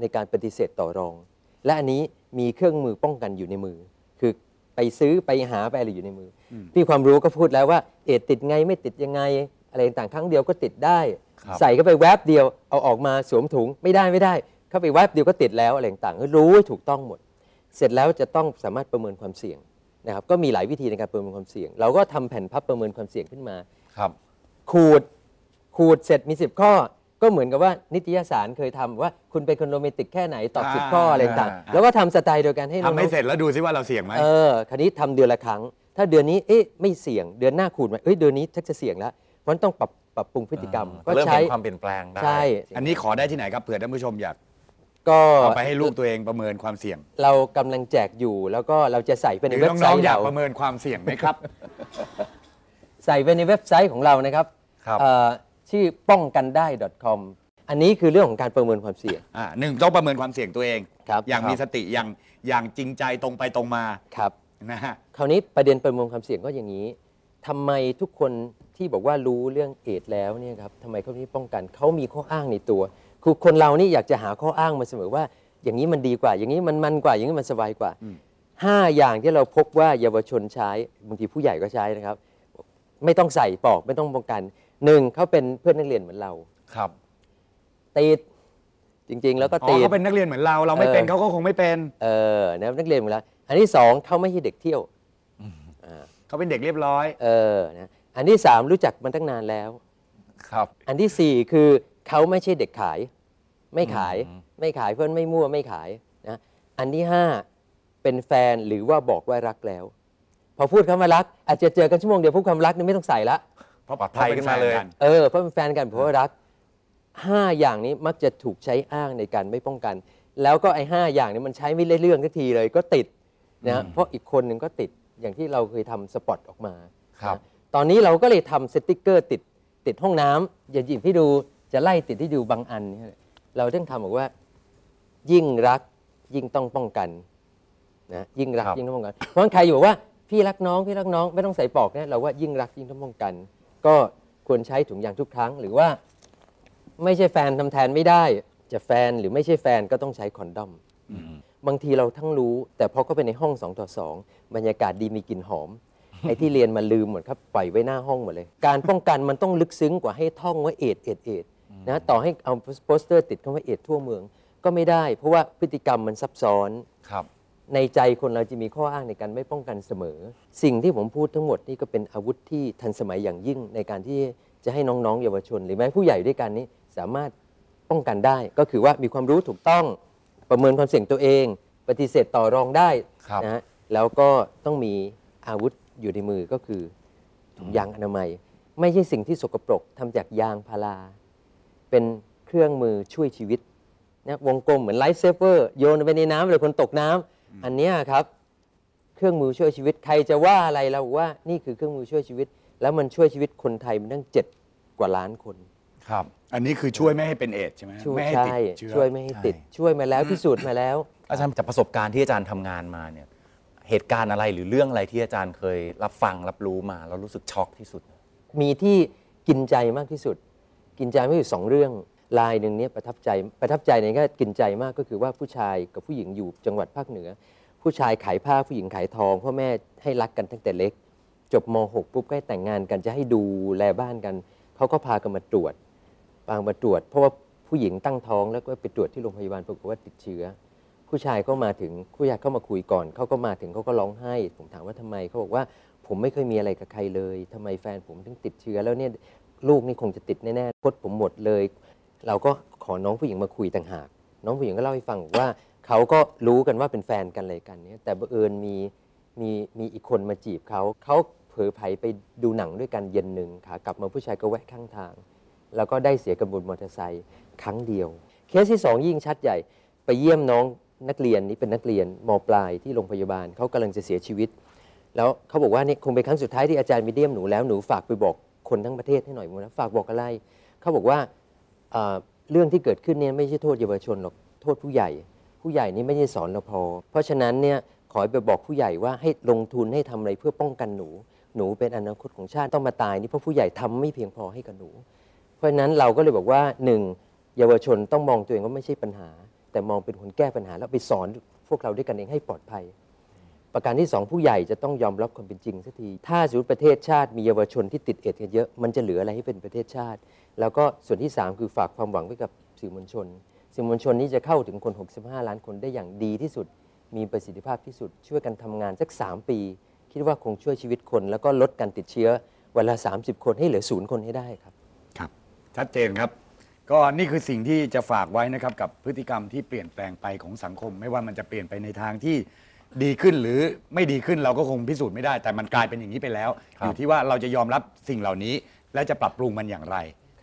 ในการปฏิเสธต่อรอง และอันนี้มีเครื่องมือป้องกันอยู่ในมือ คือไปซื้อไปหาไปอะไรอยู่ในมืออพี่ความรู้ก็พูดแล้วว่า เอดติดไงไม่ติดยังไง อะไรต่างๆครั้งเดียวก็ติดได้ครับใส่เข้าไปแวบเดียวเอาออกมาสวมถุงไม่ได้ไม่ได้ เข้าไปแวบเดียวก็ติดแล้วอะไรต่างๆรู้ให้ถูกต้องหมด เสร็จแล้วจะต้องสามารถประเมินความเสี่ยงนะครับก็มีหลายวิธีในการประเมินความเสี่ยง เราก็ทำแผ่นพับประเมินความเสี่ยงขึ้นมาครับ ขูดขูดเสร็จมี 10 ข้อ ก็เหมือนกับว่านิตยสารเคยทำว่าคุณเป็นคนโรแมนติกแค่ไหนตอบอ่า10ข้ออะไรต่างอ่าๆแล้วก็ทำสไตล์เดียวกันให้น้ทำองให้เสร็จแล้วดูซิว่าเราเสี่ยงไหมๆเออคันนี้ทำเดือนละครั้ง ถ้าเดือนนี้เอ๊ะไม่เสี่ยงเดือนหน้าขูดมาเอ้ยเดือนนี้ชักจะเสี่ยงแล้วเพราะฉะนั้นต้องปรับปรับปรุงพฤติกรรมก็เริ่มใช้เห็นความเปลี่ยนแปลงได้ใช่อันนี้ขอได้ที่ไหนครับเผื่อท่านผู้ชมอยากก็ เอาไปให้ลูกตัวเองประเมินความเสี่ยงเรากำลังแจกอยู่แล้วก็เราจะใส่ไปหในรือเว็บไซน้องต์ๆอยากเราประเมินความเสี่ยงไหมครับ ใส่ไปในเว็บไซต์ของเรานะครับครับ เอ่อ ชื่อป้องกันได้ .com อันนี้คือเรื่องของการประเมินความเสี่ยง อ่าหนึ่งต้องประเมินความเสี่ยงตัวเอง ครับอย่างครับมีสติอย่างอย่างจริงใจตรงไปตรงมาครับ นะฮะ คราวนี้ประเด็นประเมินความเสี่ยงก็อย่างนี้ทำไมทุกคนที่บอกว่ารู้เรื่องเอดส์แล้วเนี่ยครับทำไมเขาไม่ป้องกันเขามีข้ออ้างในตัว คือคนเรานี่อยากจะหาข้ออ้างมาเสมอว่า อย่างนี้มันดีกว่า อย่างนี้มันมันกว่า อย่างนี้มันสบายกว่าอืม ห้าอย่างที่เราพบว่าเยาวชนใช้บางทีผู้ใหญ่ก็ใช้นะครับ ไม่ต้องใส่ปลอกไม่ต้องป้องกัน หนึ่งเขาเป็นเพื่อนนักเรียนเหมือนเรา ครับติดจริง ๆ แล้วก็อ๋อติดเขาเป็นนักเรียนเหมือนเรา เราไม่เป็นเออ เขาก็คงไม่เป็น เออนะครับนักเรียนเหมือนเราอันที่สองเขาไม่ใช่เด็กเที่ยวอ่าเขาเป็นเด็กเรียบร้อยเออนะอันที่สามรู้จักมันตั้งนานแล้ว ครับ อันที่สี่คือเขาไม่ใช่เด็กขาย ไม่ขายอืม ไม่ขายเพื่อนไม่มั่วไม่ขายนะอันที่ห้าเป็นแฟนหรือว่าบอกว่ารักแล้ว พอพูดคำว่ารัก อาจจะเจอกันชั่วโมงเดียวพูดคำว่ารักนี่ไม่ต้องใส่ละเพ ราะปลอดภัยพระป็ขึ้นมาเลยแฟกัเออเพราะเป็นแฟนกันเพราะว่ารักห้าอย่างนี้มักจะถูกใช้อ้างในการไม่ป้องกัน แล้วก็ไอ้ห้าอย่างนี้มันใช้ไม่ได้เรื่องทันทีเลยก็ติดนะเพราะอีกคนหนึ่งก็ติดอย่างที่เราเคยทำสปอตออกมาครับ ตอนนี้เราก็เลยทำสติกเกอร์ติดติดห้องน้ำอย่าหยิบให้ดูจะไล่ติดให้ดูบางอันเนี่ยเราต้องทำบอกว่า ยิ่งรักยิ่งต้องป้องกันนะยิ่งรักครับยิ่งต้องป้องกันเพราะฉะนั้นใครอยู่บอกว่าพี่รักน้องพี่รักน้องไม่ต้องใส่ปลอกเนี่ยเราว่ายิ่งรักยิ่งต้องป้องกัน ก็ควรใช้ถุงยางทุกครั้ง หรือว่าไม่ใช่แฟนทำแทนไม่ได้ จะแฟนหรือไม่ใช่แฟนก็ต้องใช้คอนดอมอืมบางทีเราทั้งรู้ แต่พอเข้าไปในห้อง 2 ต่อ 2 บรรยากาศดีมีกลิ่นหอม ไอ้ที่เรียนมาลืมหมดครับปล่อยไว้หน้าห้องหมดเลย การป้องกันมันต้องลึกซึ้งกว่าให้ท่องว่าเอดเอดเอดนะต่อให้เอาโปสเตอร์ติดคำว่าเอดทั่วเมืองก็ไม่ได้ เพราะว่าพฤติกรรมมันซับซ้อนครับ ในใจคนเราจะมีข้ออ้างในการไม่ป้องกันเสมอ สิ่งที่ผมพูดทั้งหมดนี่ก็เป็นอาวุธที่ทันสมัยอย่างยิ่งในการที่จะให้น้องๆ เยาวชน หรือแม้ผู้ใหญ่ด้วยกันนี้สามารถป้องกันได้ ก็คือว่ามีความรู้ถูกต้องประเมินความเสี่ยงตัวเอง ปฏิเสธต่อรองได้ครับนะฮะแล้วก็ต้องมีอาวุธอยู่ในมือก็คือถุงยางอนามัย ไม่ใช่สิ่งที่สกปรกทำจากยางพารา เป็นเครื่องมือช่วยชีวิตนะวงกลมเหมือนไลฟ์เซฟเวอร์โยนไปในน้ำเลยคนตกน้ำ อันเนี้ยครับ เครื่องมือช่วยชีวิตใครจะว่าอะไรเราว่านี่คือเครื่องมือช่วยชีวิต แล้วมันช่วยชีวิตคนไทยมันตั้งเจ็ดกว่าล้านคน ครับ อันนี้คือช่วยไม่ให้เป็นเอดส์ใช่ไหมช่วยไม่ให้ติดใช่เชื้อ ช่วยไม่ให้ติดช่วยมาแล้วพิสูจน์มาแล้ว อาจารย์จากประสบการณ์ที่อาจารย์ทำงานมาเนี่ยเหตุการณ์อะไรหรือเรื่องอะไรที่อาจารย์เคยรับฟังรับรู้มาแล้วรู้สึกช็อกที่สุด มีที่กินใจมากที่สุด กินใจไม่อยู่สองเรื่อง ลายหนึ่งเนี่ยประทับใจประทับใจในก็กินใจมากก็คือว่าผู้ชายกับผู้หญิงอยู่จังหวัดภาคเหนือ ผู้ชายขายผ้าผู้หญิงขายทองพ่อแม่ให้รักกันตั้งแต่เล็ก จบม .6 ปุ๊บก็ให้แต่งงานกันจะให้ดูแลบ้านกันเขาก็พากันมาตรวจพามาตรวจ เพราะว่าผู้หญิงตั้งท้องแล้วก็ไปตรวจที่โรงพยาบาลปรากฏว่าติดเชื้อ ผู้ชายก็มาถึงผู้ชายเข้ามาคุยก่อนเขาก็มาถึงเขาก็ร้องไห้ ผมถามว่าทำไมเขาบอกว่าผมไม่เคยมีอะไรกับใครเลยทำไมแฟนผมถึงติดเชื้อแล้วเนี่ยลูกนี่คงจะติดแน่ๆพดผมหมดเลย เราก็ขอน้องผู้หญิงมาคุยต่างหาก น้องผู้หญิงก็เล่าให้ฟังว่าเขาก็รู้กันว่าเป็นแฟนกันอะไรกันเนี่ยแต่บังเอิญมีมีมีอีกคนมาจีบเขาเขาเผลอไผไปดูหนังด้วยกันเย็นหนึ่งขากลับมาผู้ชายก็แวะข้างทาง แล้วก็ได้เสียกันบนมอเตอร์ไซค์ครั้งเดียว เคสที่สองยิ่งชัดใหญ่ไปเยี่ยมน้องนักเรียนนี่เป็นนักเรียนมปลายที่โรงพยาบาลเขากำลังจะเสียชีวิต แล้วเขาบอกว่านี่คงเป็นครั้งสุดท้ายที่อาจารย์มีเดียมหนูแล้วหนูฝากไปบอกคนทั้งประเทศให้หน่อยนะฝากบอกอะไรเขาบอกว่า เรื่องที่เกิดขึ้นเนี่ยไม่ใช่โทษเยาวชนหรอกโทษผู้ใหญ่ ผู้ใหญ่นี่ไม่ได้สอนเราพอ เพราะฉะนั้นเนี่ยขอไปบอกผู้ใหญ่ว่าให้ลงทุนให้ทำอะไรเพื่อป้องกันหนู หนูเป็นอนาคตของชาติต้องมาตายนี่เพราะผู้ใหญ่ทำไม่เพียงพอให้กับหนู เพราะฉะนั้นเราก็เลยบอกว่าหนึ่งเยาวชนต้องมองตัวเองว่าไม่ใช่ปัญหา แต่มองเป็นคนแก้ปัญหาแล้วไปสอนพวกเราด้วยกันเองให้ปลอดภัย ประการที่สองผู้ใหญ่จะต้องยอมรับความเป็นจริงสักที ถ้าสมมติประเทศชาติมีเยาวชนที่ติดเอดกันเยอะ มันจะเหลืออะไรให้เป็นประเทศชาติ แล้วก็ส่วนที่ 3 คือฝากความหวังไว้กับสื่อมวลชน สื่อมวลชนนี้จะเข้าถึงคน 65 ล้านคนได้อย่างดีที่สุด มีประสิทธิภาพที่สุด ช่วยกันทำงานสัก 3 ปี คิดว่าคงช่วยชีวิตคน แล้วก็ลดการติดเชื้อวันละ 30 คนให้เหลือศูนย์คนให้ได้ครับ ครับ ชัดเจนครับ ก็นี่คือสิ่งที่จะฝากไว้นะครับกับพฤติกรรมที่เปลี่ยนแปลงไปของสังคม ไม่ว่ามันจะเปลี่ยนไปในทางที่ ดีขึ้นหรือไม่ดีขึ้นเราก็คงพิสูจน์ไม่ได้ แต่มันกลายเป็นอย่างนี้ไปแล้ว ครับ อยู่ที่ว่าเราจะยอมรับสิ่งเหล่านี้ และจะปรับปรุงมันอย่างไร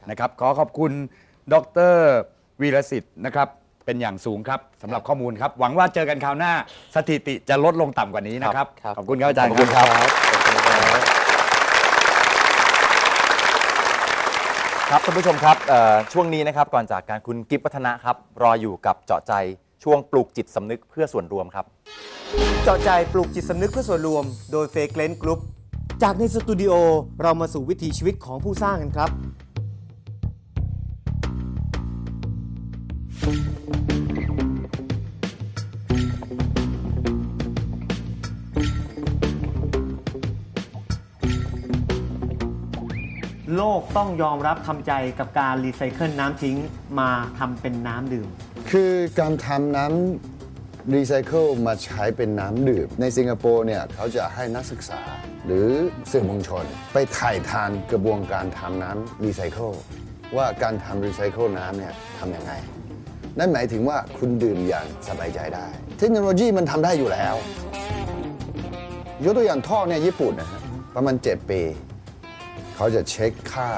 นะครับ ขอขอบคุณดรวีรสิทธิ์นะครับเป็นอย่างสูงครับสำหรับข้อมูลครับ หวังว่าเจอกันคราวหน้าสถิติจะลดลงต่ำกว่านี้นะครับครับขอบคุณครับอาจารย์ ขอบคุณครับขอบคุณครับ ครับท่านผู้ชมครับเอ่อช่วงนี้นะครับก่อนจากการคุณกิฟวัฒนะครับ รออยู่กับเจาะใจ ช่วงปลูกจิตสำนึกเพื่อส่วนรวมครับ เจาะใจปลูกจิตสำนึกเพื่อส่วนรวม โดยเฟกเลนกรุ๊ปจากในสตูดิโอเรามาสู่วิถีชีวิตของผู้สร้างกันครับ โลกต้องยอมรับทำใจกับการรีไซเคิลน้ำทิ้งมาทำเป็นน้ำดื่ม คือการทำน้ำรีไซเคิลมาใช้เป็นน้ำดื่ม ในสิงคโปร์เนี่ยเขาจะให้นักศึกษาหรือสื่อมวลชน ไปถ่ายทานกระบวนการทำน้ำรีไซเคิลว่าการทำรีไซเคิลน้ำเนี่ยทำยังไง นั่นหมายถึงว่าคุณดื่มอย่างสบายใจได้ เทคโนโลยีมันทำได้อยู่แล้ว ยกตัวอย่างท่อเนี่ยญี่ปุ่นนะฮะประมาณ7ปี เขาจะเช็คค่า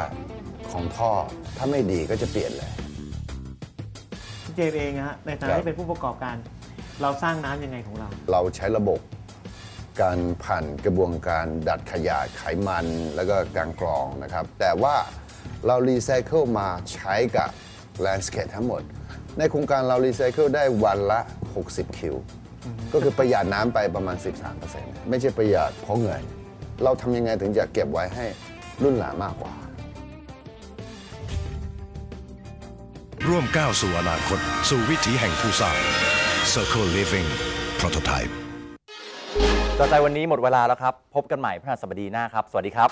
ของท่อ ถ้าไม่ดีก็จะเปลี่ยนเลย เจมส์เองนะฮะในฐาครันะบที่เป็นผู้ประกอบการ เราสร้างน้ำยังไงของเรา เราใช้ระบบการผ่านกระบวนการดัดขยะไขมันแล้วก็การกรองนะครับ แต่ว่าเรารีไซเคิลมาใช้กับแลนด์สเคปทั้งหมด ในโครงการเรารีไซเคิลได้วันละ 60 คิว ก็คือประหยัดน้ำไปประมาณ 13%ไม่ใช่ประหยัดเพราะเงิน เราทำยังไงถึงจะเก็บไว้ให้รุ่นหลานมากกว่า ร่วมก้าวสู่อนาคต สู่วิถีแห่งผู้สร้าง Circle Living Prototype จอใจวันนี้หมดเวลาแล้วครับ พบกันใหม่พฤหัสบดีหน้าครับ สวัสดีครับ